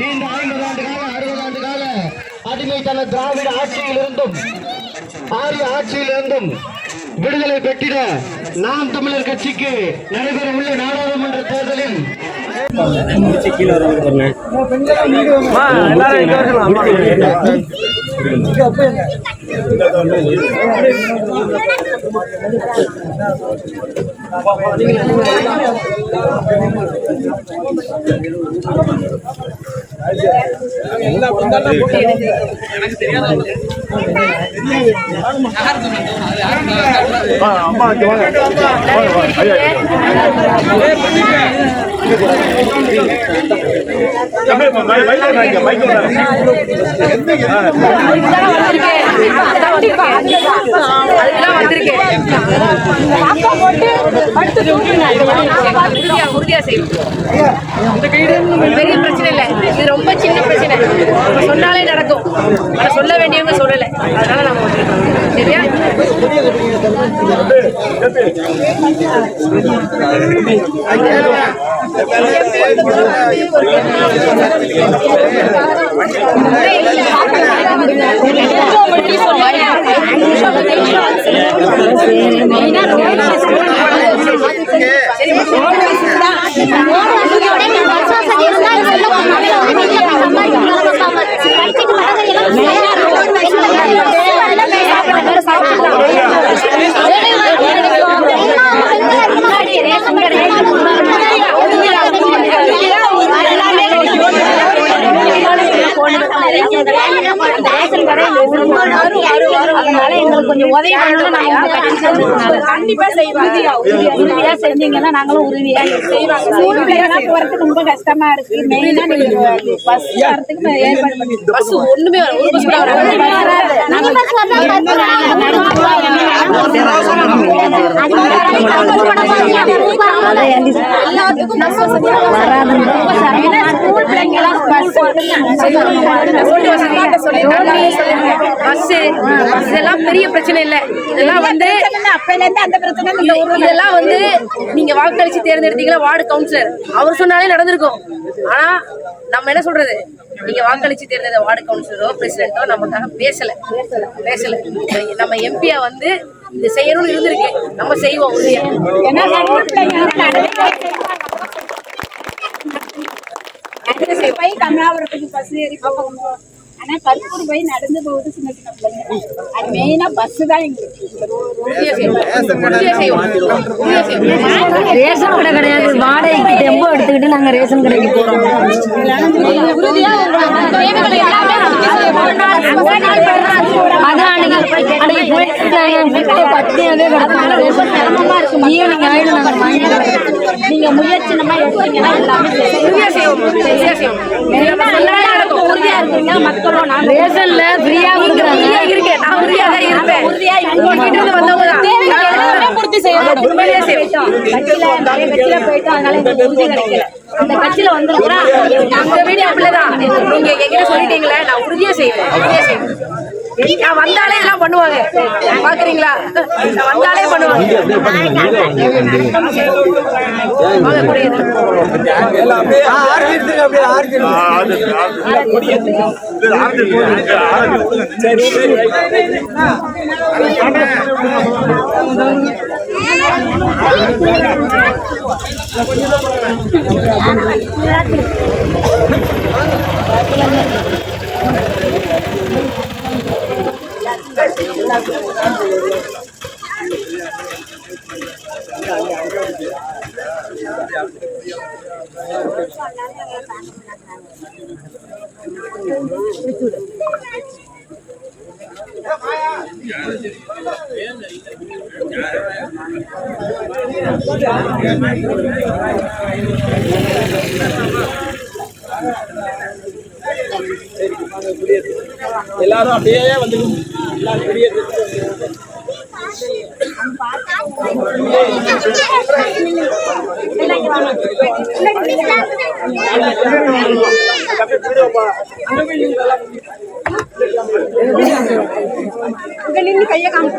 இந்த ஐம்பது ஆண்டு கால அறுபது ஆண்டு கால அடிமைத்தன திராவிட ஆட்சியிலிருந்தும் ஆரிய ஆட்சியிலிருந்தும் விடுதலை பெற்றிட நாம் தமிழர் கட்சிக்கு நடைபெற உள்ள நாடாளுமன்ற தேர்தலில் உறுதியா பெரிய பிரச்சனை இல்லை இது ரொம்ப சின்ன பிரச்சனை சொன்னாலே நடக்கும். அதை சொல்ல வேண்டியவங்க சொல்லலை. அதனால நம்ம சரியா? சரியா அதனால எங்களுக்கு கொஞ்சம் உதவி பண்ணணும் நாங்க கண்டிப்பா செய்வாங்க உறுதியா செஞ்சீங்கன்னா நாங்களும் உறுதியா ஸ்கூல் பிள்ளைங்க போறதுக்கு ரொம்ப கஷ்டமா இருக்கு மெயினா நீங்க பஸ் வரதுக்கு ஏற்பாடு பண்ணி பஸ் ஒண்ணுமே வர ஒரு பஸ் கூட வராது வசதி பஸ் இதெல்லாம் பெரிய பிரச்சனை இல்ல. இதெல்லாம் வந்து இதெல்லாம் வந்து நீங்க வாக்களிச்சு தேர்ந்தெடுத்தீங்களா? வார்டு கவுன்சிலர் அவர் சொன்னாலே நடந்திருக்கும். ஆனா நம்ம என்ன சொல்றது? நீங்க வாக்களிச்சு தேர்ந்தெடுத்த வார்டு கவுன்சிலரோ பிரசிடென்ட்டோ நமக்காக பேசல. பேசல. நம்ம எம்பியா வந்து இது செய்யணும்னு இருந்திருக்கு. நம்ம செய்வோம். உறுதியா ஏன்னா நம்ம பிள்ளைங்க நடந்து போய் கமலாபுரத்துக்கு பஸ் ஏறி போகணும் ஆனா கருப்பூர் போய் நடந்து போகுது சின்ன சின்ன பிள்ளைங்க. அது மெயினா பஸ் தான் எங்களுக்கு. ரேஷன் கடை கிடையாது. வாடகைக்கு டெம்போ எடுத்துக்கிட்டு நாங்க ரேஷன் கடைக்கு போறோம். அதான் அன்னைக்கு அன்னைக்கு ஈவினிங் ஆயிடும் நாங்க வாங்கிட்டு நீங்க முயற்சி நம்ம எடுத்தீங்கன்னா எல்லாமே செய்யலாம். இருக்கீங்க மக்களும் நான் ரேஷன்ல ஃப்ரீயா கொடுக்குறாங்க இருக்கேன் நான் உறுதியா தான் இருப்பேன் உறுதியா உங்ககிட்ட இருந்து வந்தவங்க பூர்த்தி செய்யணும் உண்மையிலேயே கட்சியில நிறைய கட்சியில போயிட்டோம் அதனால எங்களுக்கு உறுதி கிடைக்கல அந்த கட்சியில அப்படிதான் நீங்க எங்கிட்ட சொல்லிட்டீங்களே நான் உறுதியா செய்வேன் உறுதியா செய்வேன் நான் வந்தாலே எல்லாம் பண்ணுவாங்க. பாக்குறீங்களா? வந்தாலே பண்ணுவாங்க. வாங்க, கூட இரு. எல்லாரும் அப்படியே வந்து நின்று கையை காமிச்சு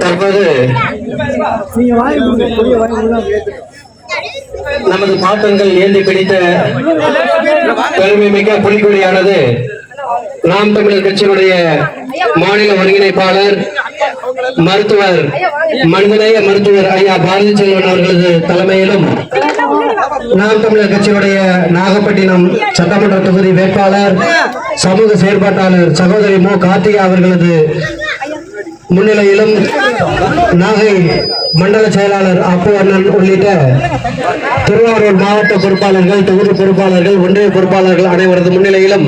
தற்போது நமது பாத்திரங்கள் ஏந்தி பிடித்த பெருமை மிக்க புலிக்குடியானது நாம் தமிழர் கட்சியினுடைய மாநில ஒருங்கிணைப்பாளர் மருத்துவர் மனிதநேய மருத்துவர் ஐயா பாரதி செல்வன் அவர்களது தலைமையிலும் நாம் தமிழர் கட்சியுடைய நாகப்பட்டினம் சட்டமன்ற தொகுதி வேட்பாளர் சமூக செயற்பாட்டாளர் சகோதரி மு. கார்த்திகா அவர்களது முன்னிலையிலும் நாகை மண்டல செயலாளர் அப்பு அண்ணன் உள்ளிட்ட திருவாரூர் மாவட்ட பொறுப்பாளர்கள் தொகுதி பொறுப்பாளர்கள் ஒன்றிய பொறுப்பாளர்கள் அனைவரது முன்னிலையிலும்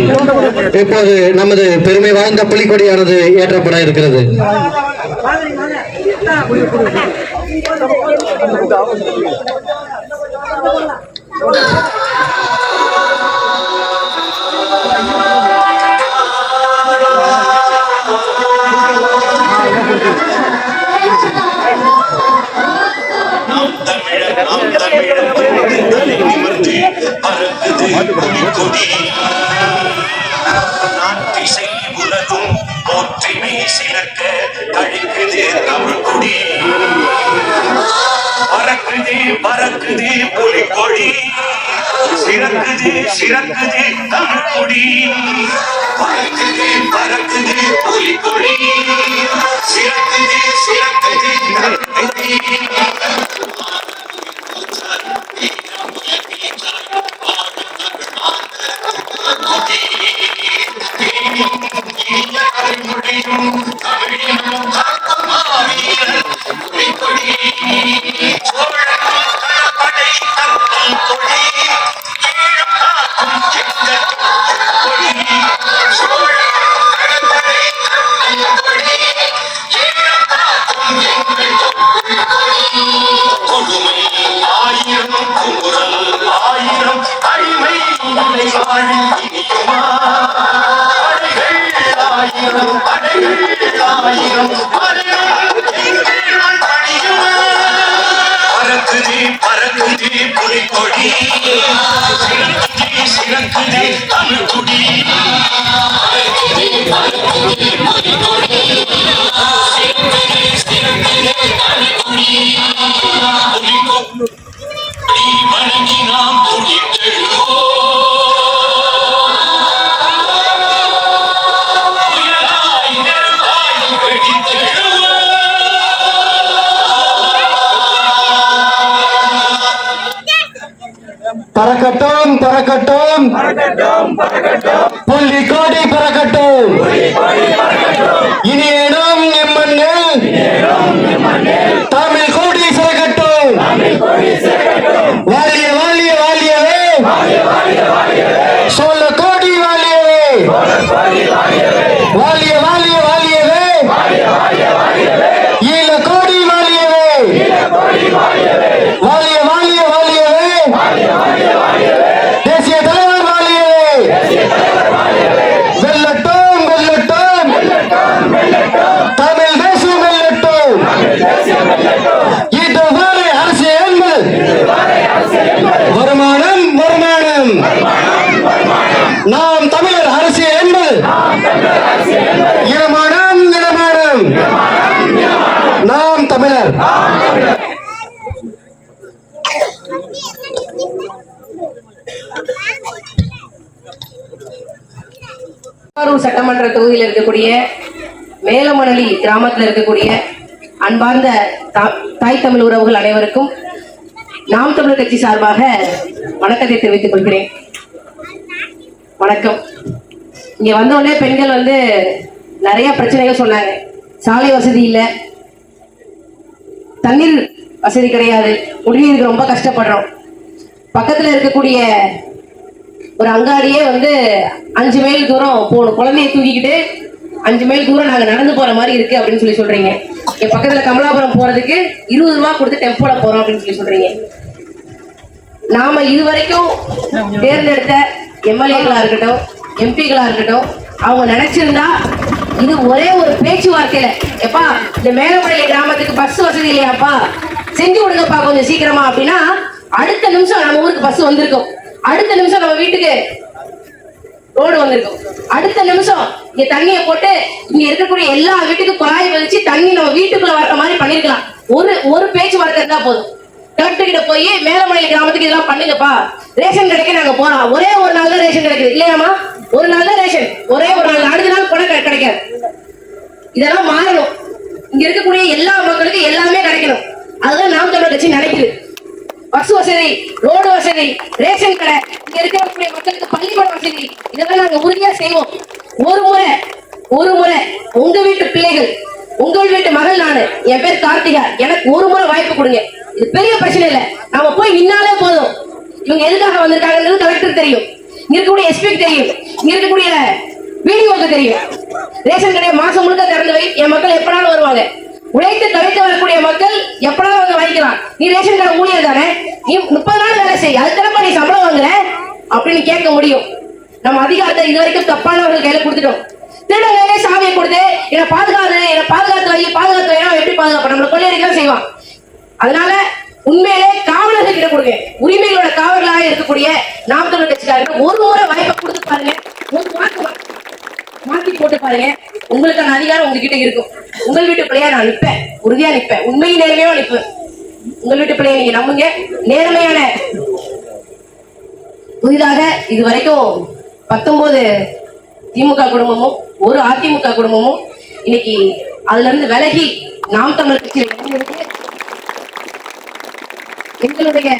இப்போது நமது பெருமை வாய்ந்த புலிக்கொடியானது ஏற்றப்பட இருக்கிறது. கொடி. கொடி நாட்டிசை உலகும் போற்றிமை சிலக்க அழிக்குது தமிழ் கொடி. பறக்குது பறக்குது புலிக்கொடி சிறக்குது சிறக்குது தமிழ் கொடி. பறக்குது பறக்குது சிறக்குது சிறக்குது புலிக்கொடி சிறக்குது சிறக்குது தமிழ் குடி பறக்கட்டும் பறக்கட்டும். புள்ளி கோடி பறக்கட்டும். இனியேனும் எம்மண்ணில் தமிழ் கோடி சிறக்கட்டும். தமிழர். சட்டமன்ற தொகுதியில் இருக்கக்கூடிய மேலமணலி கிராமத்தில் இருக்கக்கூடிய அன்பார்ந்த தாய் தமிழ் உறவுகள் அனைவருக்கும் நாம் தமிழர் கட்சி சார்பாக வணக்கத்தை தெரிவித்துக் கொள்கிறேன். வணக்கம். இங்க வந்த உடனே பெண்கள் வந்து நிறைய பிரச்சனைகள் சொன்னாங்க. சாலை வசதி இல்லை. தண்ணீர் வசதி கிடையாது. குடிநீருக்கு ரொம்ப கஷ்டப்படுறோம். பக்கத்தில் இருக்கக்கூடிய ஒரு அங்காடியே வந்து அஞ்சு மைல் தூரம் போகணும். குழந்தைய தூக்கிக்கிட்டு அஞ்சு மைல் தூரம் நாங்கள் நடந்து போகிற மாதிரி இருக்கு அப்படின்னு சொல்லி சொல்கிறீங்க என் பக்கத்தில் கமலாபுரம் போகிறதுக்கு இருபது ரூபா கொடுத்து டெம்போல போகிறோம் அப்படின்னு சொல்லி சொல்கிறீங்க நாம் இது இதுவரைக்கும் தேர்ந்தெடுத்த எம்எல்ஏக்களாக இருக்கட்டும் எம்பிக்களாக இருக்கட்டும் அவங்க நினச்சிருந்தா இது ஒரே ஒரு பேச்சுவார்த்தையில எப்பா இந்த மேலமலை கிராமத்துக்கு பஸ் வசதி இல்லையாப்பா? செஞ்சு கொடுங்கப்பா கொஞ்சம் சீக்கிரமா அப்படின்னா அடுத்த நிமிஷம் நம்ம ஊருக்கு பஸ் வந்திருக்கும். அடுத்த நிமிஷம் நம்ம வீட்டுக்கு ரோடு வந்திருக்கும். அடுத்த நிமிஷம் இங்க தண்ணியை போட்டு இங்க இருக்கக்கூடிய எல்லா வீட்டுக்கும் குழாய் வச்சு தண்ணி நம்ம வீட்டுக்குள்ள வர்ற மாதிரி பண்ணிருக்கலாம். ஒரு ஒரு பேச்சுவார்த்தை இருந்தா போதும். கலெக்டர் கிட்ட போய் மேலமலை கிராமத்துக்கு இதெல்லாம் பண்ணுங்கப்பா. ரேஷன் கடைக்கு நாங்க போறோம். ஒரே ஒரு நாள் தான் ரேஷன் கிடைக்குது. இல்லையாமா ஒரு நாள் தான் ரேஷன் ஒரே ஒரு நாள் அடுத்த நாள் பணம் கிடைக்காது. இதெல்லாம் மாறணும். இங்க இருக்கக்கூடிய எல்லா மக்களுக்கும் எல்லாமே கிடைக்கணும். அதுதான் நாம் தமிழர் கட்சி நினைக்குது. பஸ் வசதி ரோடு வசதி ரேஷன் கடை இங்க இருக்கக்கூடிய மக்களுக்கு பள்ளிக்கூட வசதி இதெல்லாம் நாங்க உறுதியா செய்வோம். ஒரு முறை ஒரு முறை உங்க வீட்டு பிள்ளைகள் உங்கள் வீட்டு மகள் நானு என் பேர் கார்த்திகா எனக்கு ஒரு முறை வாய்ப்பு கொடுங்க. இது பெரிய பிரச்சனை இல்லை. நாம போய் நின்னாலே போதும். இவங்க எதுக்காக வந்திருக்காங்கன்றது கலெக்டர் தெரியும். இருக்கக்கூடிய எஸ்பிக்கு தெரியும். இருக்கக்கூடிய வீடியோக்கு தெரியும். ரேஷன் கடையை மாசம் முழுக்க திறந்து வை. என் மக்கள் எப்பனாலும் வருவாங்க. உழைத்து தவித்து வரக்கூடிய மக்கள் எப்பனாலும் வந்து வாங்கிக்கலாம். நீ ரேஷன் கடை ஊழியர் தானே? நீ முப்பது நாள் வேலை செய். அதுக்கு நீ சம்பளம் வாங்குற? அப்படின்னு கேட்க முடியும். நம்ம அதிகாரத்தை இது வரைக்கும் தப்பானவர்கள் கையில கொடுத்துட்டோம். திருட வேலையை சாமியை கொடுத்து என்னை பாதுகாத்து என்னை பாதுகாத்து வை பாதுகாத்து வைனா எப்படி பாதுகாப்பு நம்மளை கொள்ளையடிக்கலாம் செய்வான். அதனால உண்மையிலே கா கொடுங்க. உரிமைகளோட காவலர்களாக இருக்கக்கூடிய நாம் தமிழர் கட்சிக்காரங்க ஒரு முறை வாய்ப்பை கொடுத்து பாருங்க. ஒரு வாக்கு மாத்தி போட்டு பாருங்க. உங்களுக்கான அதிகாரம் உங்ககிட்ட இருக்கும். உங்கள் வீட்டு பிள்ளையா நான் நிப்பேன். உறுதியா நிப்பேன். உண்மையும் நேர்மையா நிப்பேன். உங்கள் வீட்டு பிள்ளைய நீங்க நம்புங்க. நேர்மையான புதிதாக இது வரைக்கும் பத்தொன்பது திமுக குடும்பமும் ஒரு அதிமுக குடும்பமும் இன்னைக்கு அதுல இருந்து விலகி நாம் தமிழ் கட்சியில் இணைந்திருக்கு எங்களுடைய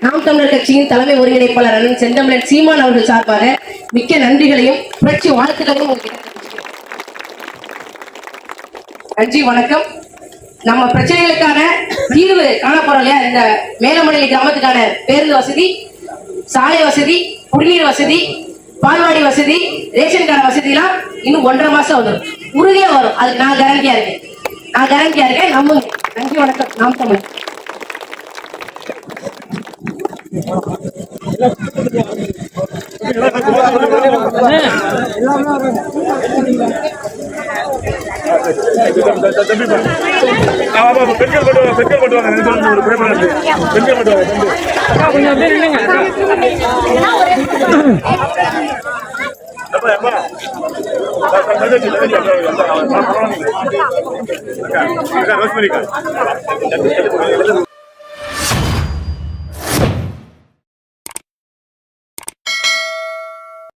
நாம் தமிழர் கட்சியின் தலைமை ஒருங்கிணைப்பாளர் அண்ணன் செந்தமிழன் சீமான் அவர்கள் சார்பாக மிக்க நன்றிகளையும் புரட்சி வாழ்த்துக்களையும் நன்றி வணக்கம். நம்ம பிரச்சனைகளுக்கான தீர்வு காணப்போறோம் இல்லையா? இந்த மேலமலை கிராமத்துக்கான பேருந்து வசதி சாலை வசதி குடிநீர் வசதி பால்வாடி வசதி ரேஷன் கார்டு வசதிலாம் இன்னும் ஒன்றரை மாசம் வந்துடும் உறுதியா வரும். அதுக்கு நான் கேரண்டியா இருக்கேன். நான் கேரண்டியா இருக்கேன். நம்புங்க. நன்றி வணக்கம். நாம் தமிழ். பெண்கள் கொண்டு பெண்கள் கொண்டு ஒரு பெண்கள் கொஞ்சம் அப்படியே